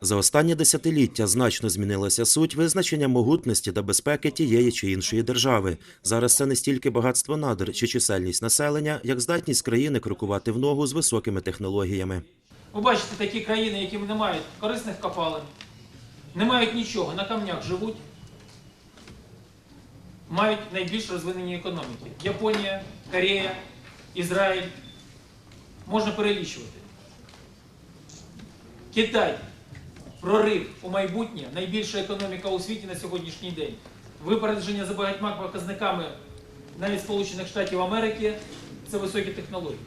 За останні десятиліття значно змінилася суть визначення могутності та безпеки тієї чи іншої держави. Зараз це не стільки багатство надр чи чисельність населення, як здатність країни крокувати в ногу з високими технологіями. Ви бачите такі країни, які не мають корисних копалин, не мають нічого, на камнях живуть, мають найбільш розвинені економіки. Японія, Корея, Ізраїль. Можна перелічувати. Китай. Прорив у майбутнє, найбільша економіка у світі на сьогоднішній день. Випередження за багатьма показниками навіть Сполучених Штатів Америки це високі технології.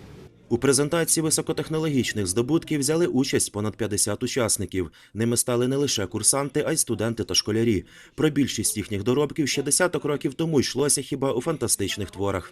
У презентації високотехнологічних здобутків взяли участь понад 50 учасників. Ними стали не лише курсанти, а й студенти та школярі. Про більшість їхніх доробків ще десяток років тому йшлося хіба у фантастичних творах.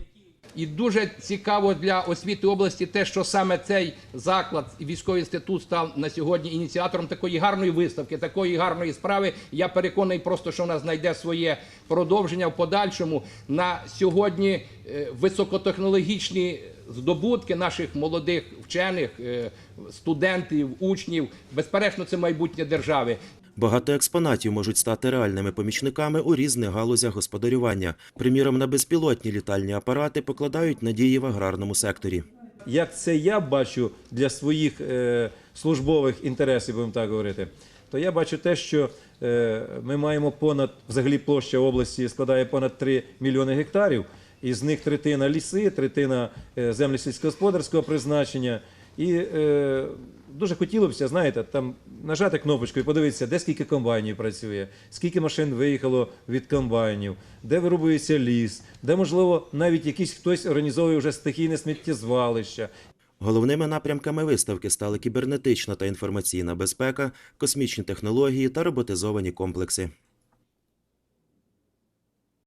І дуже цікаво для освіти області те, що саме цей заклад військовий інститут став на сьогодні ініціатором такої гарної виставки, такої гарної справи. Я переконаний просто, що вона знайде своє продовження в подальшому. На сьогодні е, високотехнологічні здобутки наших молодих вчених, е, студентів, учнів, безперечно, це майбутнє держави. Багато експонатів можуть стати реальними помічниками у різних галузях господарювання. Приміром, на безпілотні літальні апарати покладають надії в аграрному секторі. як це я бачу для своїх е, службових інтересів, будемо так говорити, то я бачу те, що е, ми маємо понад взагалі площа області складає понад 3 мільйони гектарів. Із них третина ліси, третина е, землі сільськогосподарського призначення. І е, дуже хотілося знаєте, там нажати кнопочку і подивитися, де скільки комбайнів працює, скільки машин виїхало від комбайнів, де вирубується ліс, де, можливо, навіть якийсь хтось організовує вже стихійне сміттєзвалище. Головними напрямками виставки стали кібернетична та інформаційна безпека, космічні технології та роботизовані комплекси.